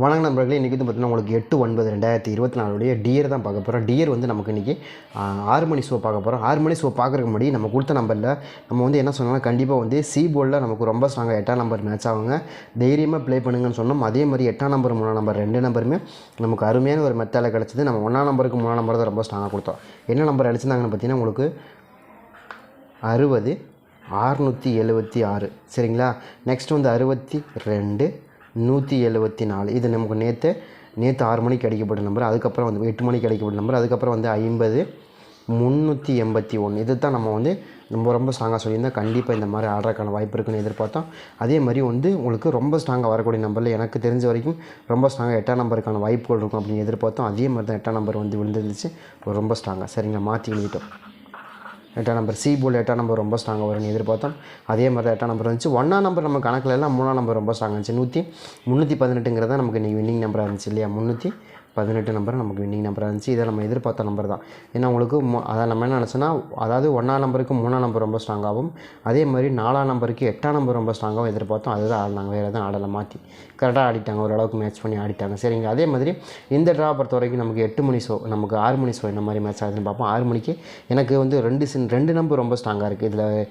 வணக்கம் நண்பர்களே இன்றைக்கி வந்து பார்த்தீங்கன்னா உங்களுக்கு எட்டு ஒன்பது ரெண்டாயிரத்தி இருபத்தி நாலுடைய டியர் தான் பார்க்க போகிறோம் டியர் வந்து நமக்கு இன்றைக்கி ஆறு மணி ஷோ பார்க்க போகிறோம் ஆறு மணி ஷோ பார்க்குறதுக்கு முன்னாடி நம்ம கொடுத்த நம்பரில் நம்ம வந்து என்ன சொன்னோம்னா கண்டிப்பாக வந்து சி போர்டில் நமக்கு ரொம்ப ஸ்ட்ராங்காக எட்டாம் நம்பர் மேட்ச் ஆகுங்க. தைரியமாக ப்ளே பண்ணுங்கன்னு சொன்னோம். அதே மாதிரி எட்டாம் நம்பர் மூணாம் நம்பர் ரெண்டு நம்பருமே நமக்கு அருமையான ஒரு மெத்தால கிடச்சிது. நம்ம ஒன்றாம் நம்பருக்கு மூணாம் நம்பர் தான் ரொம்ப ஸ்ட்ராங்காக கொடுத்தோம். என்ன நம்பர் அடிச்சிருந்தாங்கன்னு பார்த்தீங்கன்னா உங்களுக்கு அறுபது ஆறுநூற்றி எழுபத்தி ஆறு. சரிங்களா? நெக்ஸ்ட் வந்து அறுபத்தி ரெண்டு நூற்றி எழுபத்தி நாலு. இது நமக்கு நேற்று நேற்று ஆறு மணிக்கு அடிக்கப்பட்ட நம்பர் அதுக்கப்புறம் வந்து எட்டு மணிக்கு அடிக்கப்பட்ட நம்பர் அதுக்கப்புறம் வந்து ஐம்பது முந்நூற்றி எண்பத்தி ஒன்று இது தான் நம்ம வந்து ரொம்ப ரொம்ப ஸ்ட்ராங்காக சொல்லியிருந்தால் கண்டிப்பாக இந்த மாதிரி ஆடுறதுக்கான வாய்ப்பு இருக்குன்னு எதிர்பார்த்தோம். அதே மாதிரி வந்து உங்களுக்கு ரொம்ப ஸ்ட்ராங்காக வரக்கூடிய நம்பரில் எனக்கு தெரிஞ்ச வரைக்கும் ரொம்ப ஸ்ட்ராங்காக எட்டாம் நம்பருக்கான வாய்ப்புகள் இருக்கும் அப்படின்னு எதிர்பார்த்தோம். அதே மாதிரி தான் எட்டாம் நம்பர் வந்து விழுந்துருந்துச்சு. ரொம்ப ஸ்ட்ராங்காக சரிங்க மாற்றி எழுதிட்டோம். எட்டாம் நம்பர் சி போல் எட்டாம் நம்பர் ரொம்ப ஸ்ட்ராங்காக வரும்னு எதிர்பார்த்தோம் அதே மாதிரி தான் எட்டாம் நம்பர் இருந்துச்சு. ஒன்றாம் நம்பர் நம்ம கணக்கில் எல்லாம் மூணாம் நம்பர் ரொம்ப ஸ்ட்ராங் இருந்துச்சு. நூற்றி முந்நூற்றி பதினெட்டுங்கிறது தான் நமக்கு இன்றைக்கி வின்னிங் நம்பராக இருந்துச்சு இல்லையா? முந்நூற்றி பதினெட்டு நம்பர் நமக்கு வின்னிங் நம்பராக இருந்துச்சு. இதை நம்ம எதிர்பார்த்த நம்பர் தான். ஏன்னா உங்களுக்கு மொ- அதை நம்ம என்ன நினச்சோன்னா அதாவது ஒன்றாம் நம்பருக்கு மூணாம் நம்பர் ரொம்ப ஸ்ட்ராங்காகவும் அதே மாதிரி நாலாம் நம்பருக்கு எட்டாம் நம்பர் ரொம்ப ஸ்ட்ராங்காகவும் எதிர்பார்த்தோம். அதுதான் ஆடினாங்க வேறு எதுவும் ஆடலை மாற்றி கரெக்டாக ஆடிட்டாங்க ஓரளவுக்கு மேட்ச் பண்ணி ஆடிட்டாங்க. சரிங்க. அதே மாதிரி இந்த ட்ரா பொறுத்த வரைக்கும் நமக்கு எட்டு மணி ஷோ நமக்கு ஆறு மணி ஷோ என்ன மாதிரி மேட்ச் ஆகுதுன்னு பார்ப்போம். ஆறு மணிக்கு எனக்கு வந்து ரெண்டு சின் ரெண்டு நம்பர் ரொம்ப ஸ்ட்ராங்காக இருக்குது இதில்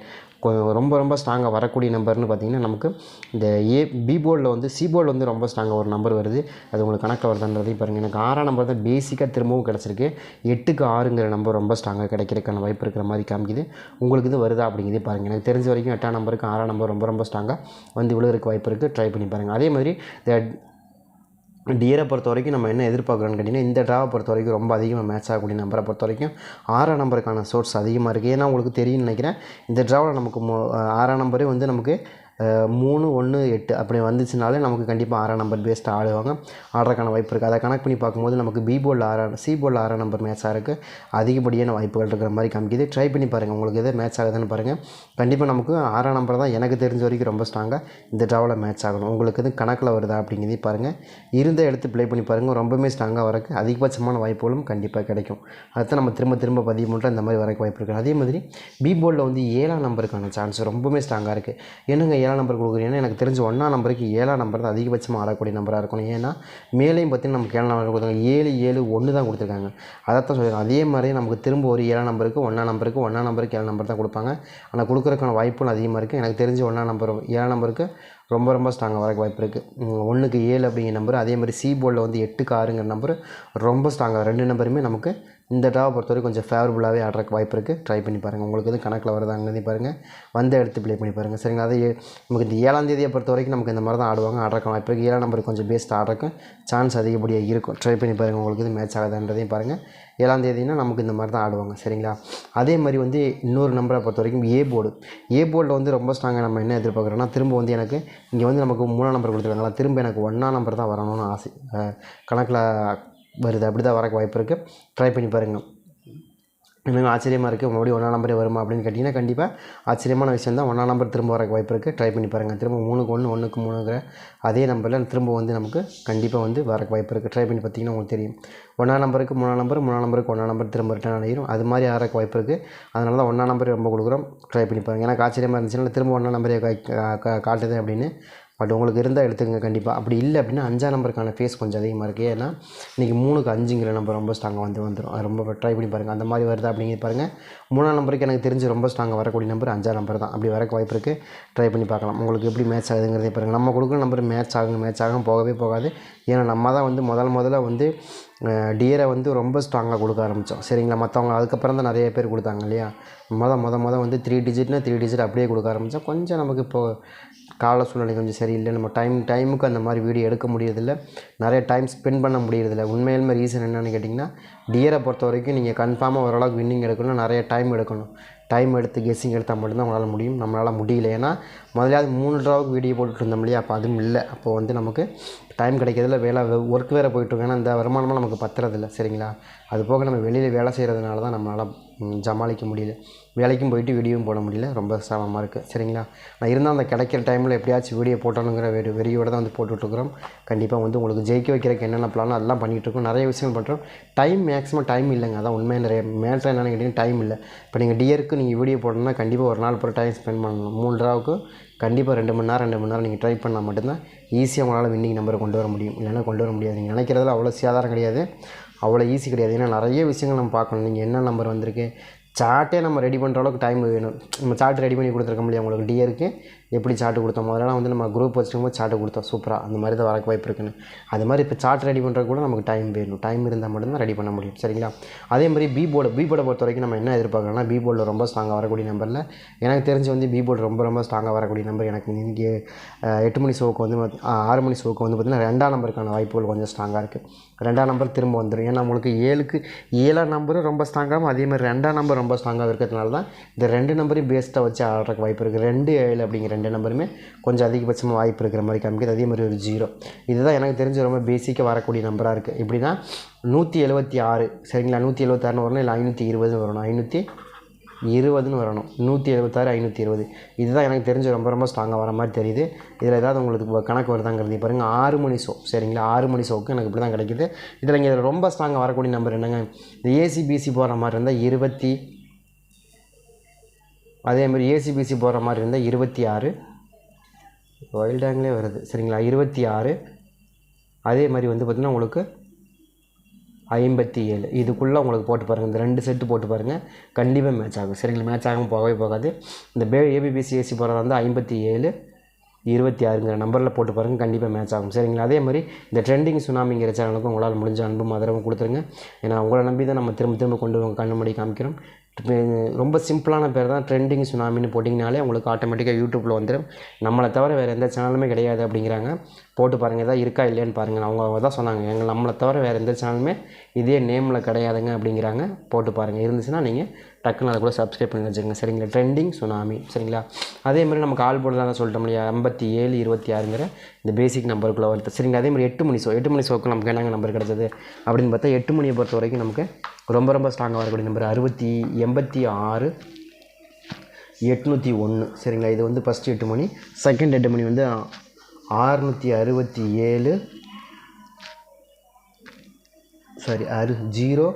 ரொம்ப ரொம்ப ஸ்ட்ராங்காக வரக்கூடிய நம்பர்னு பார்த்தீங்கன்னா நமக்கு இந்த ஏ பி போர்டில் வந்து சி போர்டில் வந்து ரொம்ப ஸ்ட்ராங்காக ஒரு நம்பர் வருது. அது உங்களுக்கு கணக்கில் வருதுன்றதையும் பாருங்கள் எனக்கு ஆறாம் நம்பர் தான் பேசிக்காக திரும்பவும் கிடச்சிருக்கு. எட்டுக்கு ஆறுங்கிற நம்பர் ரொம்ப ஸ்ட்ராங்காக கிடைக்கிறதுக்கான வாய்ப்பு இருக்கிற மாதிரி காமிக்குது. உங்களுக்கு இது வருதா அப்படிங்கிறதே பாருங்கள் எனக்கு தெரிஞ்ச வரைக்கும் எட்டாம் நம்பருக்கு ஆறாம் நம்பர் ரொம்ப ரொம்ப ஸ்ட்ராங்காக வந்து விழுகிறதுக்கு வாய்ப்பு இருக்குது ட்ரை பண்ணி பாருங்கள் அதே மாதிரி இந்த டியரை பொறுத்த வரைக்கும் நம்ம என்ன எதிர்பார்க்குறோன்னு கேட்டிங்கன்னா இந்த ட்ராவை பொறுத்த வரைக்கும் ரொம்ப அதிகமாக மேட்ச் ஆகக்கூடிய நம்பரை பொறுத்த வரைக்கும் ஆறாம் நம்பருக்கான சோர்ஸ் அதிகமாக இருக்குது ஏன்னா உங்களுக்கு தெரியும்னு நினைக்கிறேன் இந்த ட்ராவில் நமக்கு மோ ஆறாம் நம்பரே வந்து நமக்கு மூணு ஒன்று எட்டு அப்படி வந்துச்சுனாலே நமக்கு கண்டிப்பாக ஆறாம் நம்பர் பேஸ்ட்டு ஆடுவாங்க. ஆடுறதுக்கான வாய்ப்பு இருக்குது அதை கணக்கு பண்ணி பார்க்கும்போது நமக்கு பி போல் ஆறாம் சி போல் ஆறாம் நம்பர் மேட்ச் இருக்குது அதிகப்படியான வாய்ப்புகள் இருக்கிற மாதிரி காமிக்குது. ட்ரை பண்ணி பாருங்கள் உங்களுக்கு எது மேட்ச் ஆகுதுன்னு பாருங்கள் கண்டிப்பாக நமக்கு ஆறாம் நம்பர் தான் எனக்கு தெரிஞ்ச வரைக்கும் ரொம்ப ஸ்ட்ராங்காக இந்த ட்ராவில் மேட்ச் ஆகணும். உங்களுக்கு எது கணக்கில் வருதா அப்படிங்கிறதையும் பாருங்கள் இருந்த எடுத்து ப்ளே பண்ணி பாருங்கள் ரொம்பவுமே ஸ்ட்ராங்காக வரக்கு அதிகபட்சமான வாய்ப்புகளும் கண்டிப்பாக கிடைக்கும். அதுதான் நம்ம திரும்ப திரும்ப பதிவு பண்ணுறோம் இந்த மாதிரி வரக்கு வாய்ப்பு இருக்குது அதே மாதிரி பி போலில் வந்து ஏழாம் நம்பருக்கான சான்ஸ் ரொம்பவுமே ஸ்ட்ராங்காக இருக்குது என்னங்க ஏழாம் நம்பர் கொடுக்குறீங்கன்னா எனக்கு தெரிஞ்ச ஒன்றாம் நம்பருக்கு ஏழாம் நம்பர் தான் அதிகபட்சமாக ஆடக்கூடிய நம்பராக இருக்கணும். ஏன்னா மேலேயும் பார்த்தீங்கன்னா நமக்கு ஏழாம் நம்பர் கொடுத்தாங்க ஏழு ஏழு ஒன்று தான் கொடுத்துருக்காங்க. அதைத்தான் சொல்லியிருக்கேன் அதே மாதிரி நமக்கு திரும்ப ஒரு ஏழாம் நம்பருக்கு ஒன்றாம் நம்பருக்கு ஒன்றாம் நம்பருக்கு ஏழாம் நம்பர் தான் கொடுப்பாங்க. ஆனால் கொடுக்குறதுக்கான வாய்ப்புகள் அதிகமாக இருக்குது எனக்கு தெரிஞ்ச ஒன்றாம் நம்பர் ஏழாம் நம்பருக்கு ரொம்ப ரொம்ப ஸ்ட்ராங்காக வரக்கு வாய்ப்பு இருக்குது ஒன்றுக்கு ஏழு அப்படிங்கிற நம்பர் அதே மாதிரி சி போர்டில் வந்து எட்டுக்கு ஆறுங்கிற நம்பர் ரொம்ப ஸ்ட்ராங்காக ரெண்டு நம்பருமே நமக்கு இந்த டாவை பொறுத்தவரைக்கும் கொஞ்சம் ஃபேவரபுளாகவே ஆடுறக்கு வாய்ப்பு இருக்குது ட்ரை பண்ணி பாருங்கள் உங்களுக்கு எதுவும் கணக்கில் வருதாங்கிறதையும் பாருங்கள் வந்த எடுத்து ப்ளே பண்ணி பாருங்கள் சரிங்களா? அதே நமக்கு இந்த ஏழாம் தேதியை பொறுத்த வரைக்கும் நமக்கு இந்த மாதிரி தான் ஆடுவாங்க. ஆடுறக்கு வாய்ப்பு இருக்குது ஏழாம் நம்பருக்கு கொஞ்சம் பேஸ்ட் ஆடுறக்கும் சான்ஸ் அதிகப்படியாக இருக்கும். ட்ரை பண்ணி பாருங்கள் உங்களுக்கு இது மேட்ச் ஆகுதுன்றதையும் பாருங்கள் ஏழாம் தேதினா நமக்கு இந்த மாதிரி தான் ஆடுவாங்க. சரிங்களா? அதே மாதிரி வந்து இன்னொரு நம்பரை பொறுத்த வரைக்கும் ஏ போர்டு ஏ போர்டில் வந்து ரொம்ப ஸ்ட்ராங்காக நம்ம என்ன எதிர்பார்க்குறோன்னா திரும்ப வந்து எனக்கு இங்கே வந்து நமக்கு மூணாம் நம்பர் கொடுத்துருக்காங்களா? திரும்ப எனக்கு ஒன்றாம் நம்பர் தான் வரணும்னு ஆசை. கணக்கில் வருது. அப்படி தான் வரக்கு வாய்ப்பு இருக்குது ட்ரை பண்ணி பாருங்கள் எனக்கு ஆச்சரியமாக இருக்குது மறுபடியும் ஒன்றாம் நம்பரே வருமா அப்படின்னு கேட்டிங்கன்னா கண்டிப்பாக ஆச்சரியமான விஷயம் தான். ஒன்றாம் நம்பர் திரும்ப வரக்கு வாய்ப்பு இருக்குது ட்ரை பண்ணி பாருங்கள் திரும்ப மூணுக்கு ஒன்று ஒன்றுக்கு மூணுங்கிற அதே நம்பரில் திரும்ப வந்து நமக்கு கண்டிப்பாக வந்து வரக்கு வாய்ப்பு இருக்குது ட்ரை பண்ணி பார்த்தீங்கன்னா உங்களுக்கு தெரியும். ஒன்றாம் நம்பருக்கு மூணாம் நம்பர் மூணாம் நம்பருக்கு ஒன்றாம் நம்பர் திரும்ப ரிட்டர்ன் அடையிடும் அது மாதிரி ஆறக்கு வாய்ப்பு இருக்குது அதனால தான் ஒன்றாம் நம்பரே ரொம்ப கொடுக்குறோம். ட்ரை பண்ணி பாருங்கள் எனக்கு ஆச்சரியமாக இருந்துச்சுன்னா திரும்ப ஒன்றாம் நம்பரே காட்டுது அப்படின்னு பட் உங்களுக்கு இருந்தால் எடுத்துக்கங்க கண்டிப்பாக அப்படி இல்லை அப்படின்னா அஞ்சாம் நம்பருக்கான ஃபேஸ் கொஞ்சம் அதிகமாக இருக்குது ஏன்னா இன்றைக்கி மூணுக்கு அஞ்சுங்கிற நம்பர் ரொம்ப ஸ்ட்ராங்காக வந்து வந்துடும் ரொம்ப ட்ரை பண்ணி பாருங்கள் அந்த மாதிரி வருதா அப்படிங்கிறது பாருங்கள் மூணாம் நம்பருக்கு எனக்கு தெரிஞ்சு ரொம்ப ஸ்ட்ராங்காக வரக்கூடிய நம்பர் அஞ்சாம் நம்பர் தான். அப்படி வரக்கு வாய்ப்பு இருக்குது ட்ரை பண்ணி பார்க்கலாம். உங்களுக்கு எப்படி மேட்ச் ஆகுதுங்கிறதே பாருங்கள் நம்ம கொடுக்குற நம்பர் மேட்ச் ஆகும் மேட்ச் ஆகும் போகவே போகாது. ஏன்னா நம்ம தான் வந்து முதல் முதல்ல வந்து டியரை வந்து ரொம்ப ஸ்ட்ராங்காக கொடுக்க ஆரம்பித்தோம் சரிங்களா? மற்றவங்க அதுக்கப்புறம் தான் நிறைய பேர் கொடுத்தாங்க இல்லையா? முத மொதல் மொதல் வந்து த்ரீ டிஜிட்னா த்ரீ டிஜிட் அப்படியே கொடுக்க ஆரம்பித்தோம் கொஞ்சம் நமக்கு இப்போது கால சூழ்நிலை கொஞ்சம் சரியில்லை. நம்ம டைம் டைமுக்கு அந்த மாதிரி வீடியோ எடுக்க முடியறதில்ல. நிறைய டைம் ஸ்பெண்ட் பண்ண முடியறதில்ல. உண்மையிலுமே ரீசன் என்னென்னு கேட்டிங்கன்னா டியரை பொறுத்த வரைக்கும் நீங்கள் கன்ஃபார்மாக ஓரளவுக்கு வின்னிங் எடுக்கணும் நிறைய டைம் எடுக்கணும். டைம் எடுத்து கெஸ்ஸிங் எடுத்தால் மட்டும்தான் உங்களால் முடியும். நம்மளால் முடியல. ஏன்னா முதலாவது மூணு ட்ராவுக்கு வீடியோ போட்டுட்டு இருந்தோம் இல்லையா? அப்போ அதுவும் இல்லை. அப்போது வந்து நமக்கு டைம் கிடைக்கிறதுல வேலை ஒர்க் வேறு போயிட்டுருக்கோம் ஏன்னா இந்த வருமானமாக நமக்கு பத்துறதில்ல சரிங்களா? அது போக நம்ம வெளியில் வேலை செய்கிறதுனால தான் நம்மளால் சமாளிக்க முடியல. வேலைக்கும் போயிட்டு வீடியோவும் போட முடியல. ரொம்ப சிரமமாக இருக்குது சரிங்களா? நான் இருந்தால் அந்த கிடைக்கிற டைமில் எப்படியாச்சும் வீடியோ போட்டணுங்கிற வெறி வெறியோடு தான் வந்து போட்டுட்ருக்குறோம். கண்டிப்பாக வந்து உங்களுக்கு ஜெயிக்க வைக்கிறதுக்கு என்னென்ன பிளானோ அதெல்லாம் பண்ணிகிட்ருக்கோம் நிறைய விஷயங்கள் பண்ணுறோம் டைம் மேக்ஸிமம் டைம் இல்லைங்க. அதான் உண்மையாக நிறைய மேட்ரு என்னென்னு கேட்டிங்கன்னா டைம் இல்லை. இப்போ நீங்கள் டியருக்கு நீங்கள் வீடியோ போடணும்னா கண்டிப்பாக ஒரு நாள் பூரா டைம் ஸ்பெண்ட் பண்ணணும். மூன்றாவுக்கு கண்டிப்பாக ரெண்டு மணி நேரம் ரெண்டு மணி நேரம் நீங்கள் ட்ரை பண்ணால் மட்டும்தான் ஈஸியாக உங்களால் வின்னிங் நம்பரை கொண்டு வர முடியும். இல்லைன்னா கொண்டு வர முடியாது. நீங்கள் நினைக்கிறதுல அவ்வளோ சேதாரம் கிடையாது. அவ்வளோ ஈஸி கிடையாது. ஏன்னா நிறைய விஷயங்கள் நம்ம பார்க்கணும். நீங்கள் என்ன நம்பர் வந்திருக்கு? சார்ட்டே நம்ம ரெடி பண்ணுற அளவுக்கு டைம் வேணும். நம்ம சார்ட் ரெடி பண்ணி கொடுத்துருக்க முடியும். உங்களுக்கு டியருக்கு எப்படி சார்ட் கொடுத்தோம்? முதல்ல வந்து நம்ம குரூப் வச்சுருக்கும்போது சார்ட் கொடுத்தோம். சூப்பராக அந்த மாதிரி தான் வரக்கு வாய்ப்பு இருக்குன்னு. அது மாதிரி இப்போ சார்ட் ரெடி பண்ணுறது கூட நமக்கு டைம் வேணும். டைம் இருந்தால் மட்டும்தான் ரெடி பண்ண முடியும். சரிங்களா? அதே மாதிரி பி போர்டு பி போர்டை பொறுத்த வரைக்கும் நம்ம என்ன எதிர்பார்க்கலாம்னா பி போர்டில் ரொம்ப ஸ்ட்ராங்காக வரக்கூடிய நம்பரில் எனக்கு தெரிஞ்சு வந்து பி போர்டு ரொம்ப ரொம்ப ஸ்ட்ராங்காக வரக்கூடிய நம்பர் எனக்கு இங்கே எட்டு மணி ஷோக்கு வந்து ஆறு மணி ஷோக்கு வந்து பார்த்திங்கன்னா ரெண்டாம் நம்பருக்கான வாய்ப்புகள் கொஞ்சம் ஸ்ட்ராங்காக இருக்குது ரெண்டாம் நம்பர் திரும்ப வந்துடும் ஏன்னா உங்களுக்கு ஏழுக்கு ஏழாம் நம்பரும் ரொம்ப ஸ்ட்ராங்காகவும் அதே மாதிரி ரெண்டாம் நம்பர் ரொம்ப ஸ்ட்ராங்காக இருக்கிறதுனால தான் இந்த ரெண்டு நம்பரையும் பேஸ்ட்டாக வச்சு ஆடுறதுக்கு வாய்ப்பு இருக்குது ரெண்டு ஏழு அப்படிங்கிற ரெண்டு நம்பருமே கொஞ்சம் அதிகபட்சமாக வாய்ப்பு இருக்கிற மாதிரி காமிக்குது. அதே மாதிரி ஒரு ஜீரோ இதுதான் எனக்கு தெரிஞ்ச ரொம்ப பேசிக்காக வரக்கூடிய நம்பராக இருக்குது எப்படின்னா நூற்றி எழுபத்தி ஆறு. சரிங்களா? நூற்றி எழுபத்தாறுனு வரணும் இல்லை ஐநூற்றி இருபதுன்னு வரணும். ஐநூற்றி இருபதுன்னு வரணும். நூற்றி எழுபத்தாறு ஐநூற்றி இருபது. இதுதான் எனக்கு தெரிஞ்சு ரொம்ப ரொம்ப ஸ்ட்ராங்காக வர மாதிரி தெரியுது. இதில் ஏதாவது உங்களுக்கு கணக்கு வருதாங்கிறது பாருங்கள் ஆறு மணி ஷோ சரிங்களா? ஆறு மணி ஷோக்கு எனக்கு இப்படி தான் கிடைக்குது. இதில் இங்கே இதில் ரொம்ப ஸ்ட்ராங்காக வரக்கூடிய நம்பர் என்னங்க? இந்த ஏசிபிசி போகிற மாதிரி இருந்தால் இருபத்தி அதே மாதிரி ஏசிபிசி போகிற மாதிரி இருந்தால் இருபத்தி ஆறு. வைல்டாங்களே வருது சரிங்களா? இருபத்தி ஆறு. அதே மாதிரி வந்து பார்த்திங்கன்னா உங்களுக்கு ஐம்பத்தி ஏழு. இதுக்குள்ளே உங்களுக்கு போட்டு பாருங்கள் இந்த ரெண்டு செட்டு போட்டு பாருங்கள் கண்டிப்பாக மேட்ச் ஆகும். சரிங்களா? மேட்ச் ஆகும் போகவே போகாது. இந்த பே ஏபிபிசி ஏசி போகிறதா வந்து ஐம்பத்தி ஏழு இருபத்தி ஆறுங்கிற நம்பரில் போட்டு பாருங்கள் கண்டிப்பாக மேட்ச் ஆகும். சரிங்களா? அதே மாதிரி இந்த ட்ரெண்டிங் சுனாமிங்கிற சேனலுக்கும் உங்களால் முடிஞ்ச அன்பும் ஆதரவும் கொடுத்துருங்க. ஏன்னா உங்களை நம்பி தான் நம்ம திரும்ப திரும்ப கொண்டு வந்து கண்ணு முடி காமிக்கிறோம். ரொம்ப சிம்பிளான பேர் தான் ட்ரெண்டிங் சுனாமின்னு போட்டிங்கனாலே உங்களுக்கு ஆட்டோமேட்டிக்காக யூடியூப்பில் வந்துடும் நம்மளை தவிர வேறு எந்த சேனலுமே கிடையாது அப்படிங்கிறாங்க. போட்டு பாருங்கள் ஏதாவது இருக்கா இல்லையான்னு பாருங்கள் அவங்க அவங்க தான் சொன்னாங்க. எங்கள் நம்மளை தவிர வேறு எந்த சேனலுமே இதே நேமில் கிடையாதுங்க அப்படிங்கிறாங்க. போட்டு பாருங்கள் இருந்துச்சுன்னா நீங்கள் டக்குன்னு அதை கூட சப்ஸ்கிரைப் பண்ணி வச்சுக்கோங்க. சரிங்களா? ட்ரெண்டிங் சுனாமி சரிங்களா? அதே மாதிரி நம்ம கால் போர்டு தான் சொல்லிட்டோம் இல்லையா? ஐம்பத்தி ஏழு இருபத்தி ஆறுங்கிற இந்த பேசிக் நம்பருக்குள்ளே வருது. சரிங்களா? அதே மாதிரி எட்டு மணி ஷோ எட்டு மணி ஷோக்கு நமக்கு என்னங்க நம்பர் கிடச்சது? அப்படின்னு பார்த்தா எட்டு மணியை பொறுத்த வரைக்கும் நமக்கு ரொம்ப ரொம்ப ஸ்ட்ராங்காக வரக்கூடிய நம்பர் அறுபத்தி எண்பத்தி ஆறு எட்நூற்றி ஒன்று சரிங்களா? இது வந்து ஃபஸ்ட்டு எட்டு மணி செகண்ட் எட்டு மணி வந்து ஆறுநூற்றி அறுபத்தி ஏழு. சாரி அறு ஜீரோ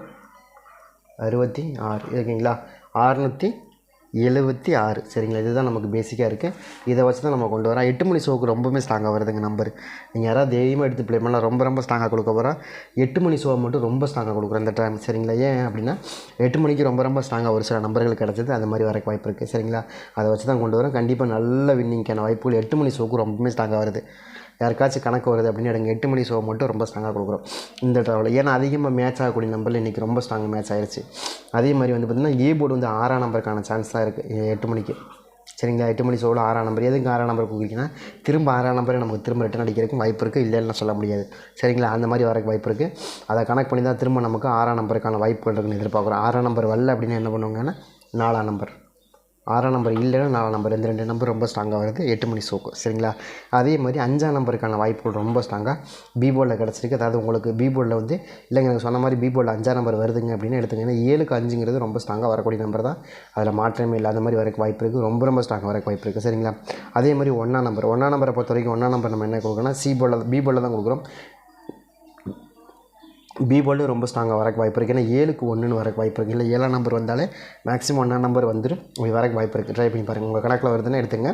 அறுபத்தி ஆறு. ஓகேங்களா? ஆறுநூற்றி எழுபத்தி ஆறு. சரிங்களா? இதுதான் நமக்கு பேசிக்காக இருக்குது இதை வச்சு தான் நம்ம கொண்டு வரோம். எட்டு மணி ஷோக்கு ரொம்பவுமே ஸ்ட்ராங்காக வருதுங்க நம்பர் நீங்கள் யாராவது தைரியமாக எடுத்து ப்ளே பண்ணலாம். ரொம்ப ரொம்ப ஸ்ட்ராங்காக கொடுக்க போகிறோம் எட்டு மணி ஷோ மட்டும் ரொம்ப ஸ்ட்ராங்காக கொடுக்குறோம் இந்த டைம் சரிங்களா? ஏன் அப்படின்னா எட்டு மணிக்கு ரொம்ப ரொம்ப ஸ்ட்ராங்காக ஒரு சில நம்பர்கள் கிடச்சது. அந்த மாதிரி வரக்கு வாய்ப்பு இருக்குது சரிங்களா? அதை வச்சு தான் கொண்டு வரோம். கண்டிப்பாக நல்ல வின்னிங்க்கான வாய்ப்புகள் எட்டு மணி ஷோக்கு ரொம்பவுமே ஸ்ட்ராங்காக வருது. யாருக்காச்சும் கணக்கு வருது அப்படின்னு எடுங்க எட்டு மணி ஷோ மட்டும் ரொம்ப ஸ்ட்ராங்காக கொடுக்குறோம். இந்த ட்ராவலில் ஏன்னா அதிகமாக மேட்ச் ஆகக்கூடிய நம்பரில் இன்றைக்கி ரொம்ப ஸ்ட்ராங் மேட்ச் ஆயிடுச்சு அதே மாதிரி வந்து பார்த்திங்கன்னா ஏ போர்டு வந்து ஆறாம் நம்பருக்கான சான்ஸ் தான் இருக்குது எட்டு மணிக்கு. சரிங்களா? எட்டு மணி ஷோவில் ஆறாம் நம்பர் எதுக்கு ஆறாம் நம்பர் கொடுக்குறீங்கன்னா திரும்ப ஆறாம் நம்பரை நமக்கு திரும்ப ரிட்டன் அடிக்கிறதுக்கும் வாய்ப்பு இருக்குது இல்லைன்னு சொல்ல முடியாது. சரிங்களா? அந்த மாதிரி வரக்கு வாய்ப்பு இருக்குது அதை கணக்கு பண்ணி தான் திரும்ப நமக்கு ஆறாம் நம்பருக்கான வாய்ப்புகள் இருக்குன்னு எதிர்பார்க்குறோம். ஆறாம் நம்பர் வரல அப்படின்னா என்ன பண்ணுவாங்கன்னா நாலாம் நம்பர் ஆறாம் நம்பர் இல்லைன்னா நாலாம் நம்பர் இந்த ரெண்டு நம்பர் ரொம்ப ஸ்ட்ராங்காக வருது. எட்டு மணி சோக்கு சரிங்களா? அதே மாதிரி அஞ்சாம் நம்பருக்கான வாய்ப்புகள் ரொம்ப ஸ்ட்ராங்காக பி போர்டில் கிடச்சிருக்கு. அதாவது உங்களுக்கு பி போர்டில் வந்து இல்லைங்க எனக்கு சொன்ன மாதிரி பி போர்டில் அஞ்சாம் நம்பர் வருதுங்க அப்படின்னு எடுத்துங்கன்னா ஏழுக்கு அஞ்சுங்கிறது ரொம்ப ஸ்ட்ராங்காக வரக்கூடிய நம்பர் தான். அதில் மாற்றமே இல்லாத மாதிரி வரக்கு வாய்ப்பு இருக்குது ரொம்ப ரொம்ப ஸ்ட்ராங்காக வரக்கு வாய்ப்பு இருக்குது சரிங்களா? அதே மாதிரி ஒன்றாம் நம்பர் ஒன்றாம் நம்பரை பொறுத்த வரைக்கும் ஒன்றாம் நம்பர் நம்ம என்ன கொடுக்குறோம்னா சி போர்டில் பி போர்டில் தான் கொடுக்குறோம். பி ரொம்ப ஸ்ட்ராங்காக வரக்கு வாய்ப்பு இருக்குது ஏன்னா ஏழுக்கு ஒன்றுன்னு வரக்கு வாய்ப்பு இருக்குது இல்லை ஏழாம் நம்பர் வந்தாலே மேக்ஸிமம் ஒன்றாம் நம்பர் வந்துடும் உங்களுக்கு வரக்கு வாய்ப்பு இருக்குது ட்ரை பண்ணி பாருங்கள் உங்கள் கணக்கில் வருதுன்னு எடுத்துங்க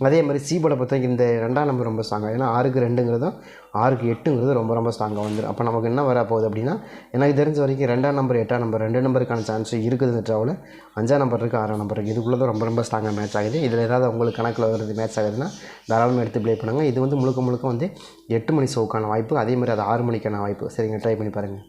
அதே மாதிரி சி போர்டை பொறுத்த வரைக்கும் இந்த ரெண்டாம் நம்பர் ரொம்ப ஸ்ட்ராங்காக ஏன்னா ஆறுக்கு ரெண்டுங்கிறதும் ஆறுக்கு எட்டுங்கிறது ரொம்ப ரொம்ப ஸ்ட்ராங்காக வந்துடும் அப்போ நமக்கு என்ன வர போகுது அப்படின்னா எனக்கு தெரிஞ்ச வரைக்கும் ரெண்டாம் நம்பர் எட்டாம் நம்பர் ரெண்டு நம்பருக்கான சான்ஸ் இருக்குது இந்த ட்ராவில் அஞ்சாம் நம்பர் இருக்குது ஆறாம் நம்பர் இருக்குது இதுக்குள்ளே தான் ரொம்ப ரொம்ப ஸ்ட்ராங்காக மேட்ச் ஆகுது. இதில் ஏதாவது உங்களுக்கு கணக்கில் வருது மேட்ச் ஆகுதுன்னா தாராளமாக எடுத்து ப்ளே பண்ணுங்கள் இது வந்து முழுக்க முழுக்க வந்து எட்டு மணி ஷோக்கான வாய்ப்பு அதே மாதிரி அது ஆறு மணிக்கான வாய்ப்பு. சரிங்க ட்ரை பண்ணி பாருங்கள்